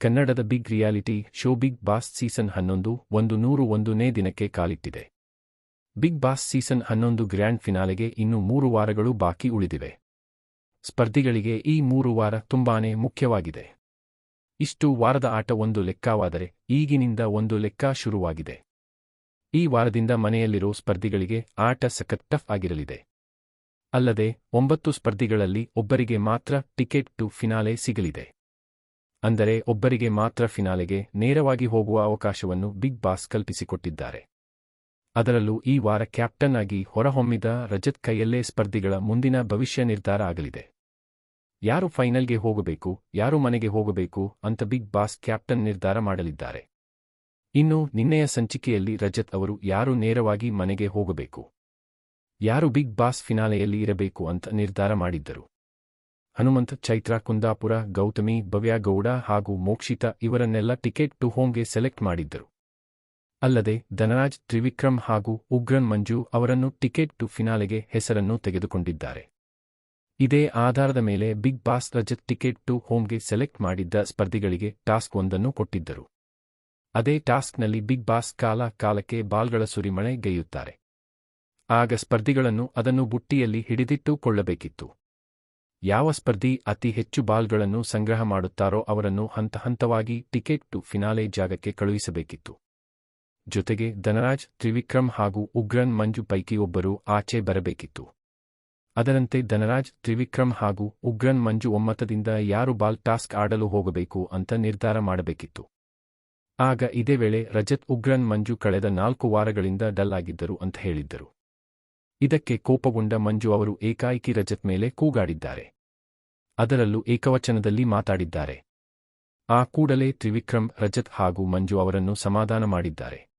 ಕನ್ನಡದ big reality show big boss season ಹನ್ನೊಂದು ಒಂದು ನೂರು ಒಂದನೇ ದಿನಕ್ಕೆ ಕಾಲಿಟ್ಟಿದೆ. ಬಿಗ್ ಬಾಸ್ ಸೀಸನ್ ಹನ್ನೊಂದು ಗ್ರ್ಯಾಂಡ್ ಫಿನಾಲೆಗೆ ಇನ್ನು ಮೂರು ವಾರಗಳು ಬಾಕಿ ಉಳಿದಿವೆ. ಸ್ಪರ್ಧಿಗಳಿಗೆ ಈ ಮೂರು ವಾರ ತುಂಬಾನೇ ಮುಖ್ಯವಾಗಿದೆ. ಇಷ್ಟು ವಾರದ ಆಟ ಒಂದು ಲೆಕ್ಕವಾದರೆ ಈಗಿನಿಂದ ಒಂದು ಲೆಕ್ಕ ಶುರುವಾಗಿದೆ. ಈ ವಾರದಿಂದ ಮನೆಯಲ್ಲಿರೋ ಸ್ಪರ್ಧಿಗಳಿಗೆ ಆಟ ಸಖತ್ ಟಫ್ ಆಗಿರಲಿದೆ. ಅಲ್ಲದೆ ಒಂಬತ್ತು ಸ್ಪರ್ಧಿಗಳಲ್ಲಿ ಒಬ್ಬರಿಗೆ ಮಾತ್ರ ಟಿಕೆಟ್ ಟು ಫಿನಾಲೆ ಸಿಗಲಿದೆ. ಅಂದರೆ ಒಬ್ಬರಿಗೆ ಮಾತ್ರ ಫಿನಾಲೆಗೆ ನೇರವಾಗಿ ಹೋಗುವ ಅವಕಾಶವನ್ನು ಬಿಗ್ ಬಾಸ್ ಕಲ್ಪಿಸಿಕೊಟ್ಟಿದ್ದಾರೆ. ಅದರಲ್ಲೂ ಈ ವಾರ ಕ್ಯಾಪ್ಟನ್ ಆಗಿ ಹೊರಹೊಮ್ಮಿದ ರಜತ್ ಕೈಯಲ್ಲೇ ಸ್ಪರ್ಧಿಗಳ ಮುಂದಿನ ಭವಿಷ್ಯ ನಿರ್ಧಾರ ಆಗಲಿದೆ. ಯಾರು ಫೈನಲ್ಗೆ ಹೋಗಬೇಕು, ಯಾರು ಮನೆಗೆ ಹೋಗಬೇಕು ಅಂತ ಬಿಗ್ ಬಾಸ್ ಕ್ಯಾಪ್ಟನ್ ನಿರ್ಧಾರ ಮಾಡಲಿದ್ದಾರೆ. ಇನ್ನು ನಿನ್ನೆಯ ಸಂಚಿಕೆಯಲ್ಲಿ ರಜತ್ ಅವರು ಯಾರು ನೇರವಾಗಿ ಮನೆಗೆ ಹೋಗಬೇಕು, ಯಾರು ಬಿಗ್ ಬಾಸ್ ಫಿನಾಲೆಯಲ್ಲಿ ಇರಬೇಕು ಅಂತ ನಿರ್ಧಾರ ಮಾಡಿದ್ದರು. ಹನುಮಂತ್, ಚೈತ್ರ, ಕುಂದಾಪುರ, ಗೌತಮಿ, ಭವ್ಯಗೌಡ ಹಾಗೂ ಮೋಕ್ಷಿತ ಇವರನ್ನೆಲ್ಲ ಟಿಕೆಟ್ ಟು ಹೋಮ್ಗೆ ಸೆಲೆಕ್ಟ್ ಮಾಡಿದ್ದರು. ಅಲ್ಲದೆ, ಧನರಾಜ್, ತ್ರಿವಿಕ್ರಮ್ ಹಾಗೂ ಉಗ್ರನ್ ಮಂಜು ಅವರನ್ನು ಟಿಕೆಟ್ ಟು ಫಿನಾಲೆಗೆ ಹೆಸರನ್ನು ತೆಗೆದುಕೊಂಡಿದ್ದಾರೆ. ಇದೇ ಆಧಾರದ ಮೇಲೆ big boss Rajath ticket to ಹೋಮ್ಗೆ select ಮಾಡಿದ್ದ ಸ್ಪರ್ಧಿಗಳಿಗೆ ಟಾಸ್ಕ್ ಒಂದನ್ನು ಕೊಟ್ಟಿದ್ದರು. ಅದೇ ಟಾಸ್ಕ್ನಲ್ಲಿ ಬಿಗ್ ಬಾಸ್ ಕಾಲ ಕಾಲಕ್ಕೆ ಬಾಲ್ಗಳ ಸುರಿಮಳೆ ಗೈಯುತ್ತಾರೆ. ಆಗ ಸ್ಪರ್ಧಿಗಳನ್ನು ಅದನ್ನು ಬುಟ್ಟಿಯಲ್ಲಿ ಹಿಡಿದಿಟ್ಟುಕೊಳ್ಳಬೇಕಿತ್ತು. ಯಾವ ಸ್ಪರ್ಧಿ ಅತಿ ಹೆಚ್ಚು ಬಾಲ್ಗಳನ್ನು ಸಂಗ್ರಹ ಮಾಡುತ್ತಾರೋ ಅವರನ್ನು ಹಂತ ಹಂತವಾಗಿ ಟಿಕೆಟ್ ಟು ಫಿನಾಲೆ ಜಾಗಕ್ಕೆ ಕಳುಹಿಸಬೇಕಿತ್ತು. ಜೊತೆಗೆ ಧನರಾಜ್, ತ್ರಿವಿಕ್ರಮ್ ಹಾಗೂ ಉಗ್ರನ್ ಮಂಜು ಪೈಕಿ ಒಬ್ಬರು ಆಚೆ ಬರಬೇಕಿತ್ತು. ಅದರಂತೆ ಧನರಾಜ್, ತ್ರಿವಿಕ್ರಮ್ ಹಾಗೂ ಉಗ್ರನ್ ಮಂಜು ಒಮ್ಮತದಿಂದ ಯಾರು ಬಾಲ್ ಟಾಸ್ಕ್ ಆಡಲು ಹೋಗಬೇಕು ಅಂತ ನಿರ್ಧಾರ ಮಾಡಬೇಕಿತ್ತು. ಆಗ ಇದೇ ವೇಳೆ ರಜತ್, ಉಗ್ರನ್ ಮಂಜು ಕಳೆದ ನಾಲ್ಕು ವಾರಗಳಿಂದ ಡಲ್ ಆಗಿದ್ದರು ಅಂತ ಹೇಳಿದ್ದರು. ಇದಕ್ಕೆ ಕೋಪಗೊಂಡ ಮಂಜು ಅವರು ಏಕಾಏಕಿ ರಜತ್ ಮೇಲೆ ಕೂಗಾಡಿದ್ದಾರೆ. ಅದರಲ್ಲೂ ಏಕವಚನದಲ್ಲಿ ಮಾತಾಡಿದ್ದಾರೆ. ಆ ಕೂಡಲೇ ತ್ರಿವಿಕ್ರಮ್ ರಜತ್ ಹಾಗೂ ಮಂಜು ಅವರನ್ನು ಸಮಾಧಾನ ಮಾಡಿದ್ದಾರೆ.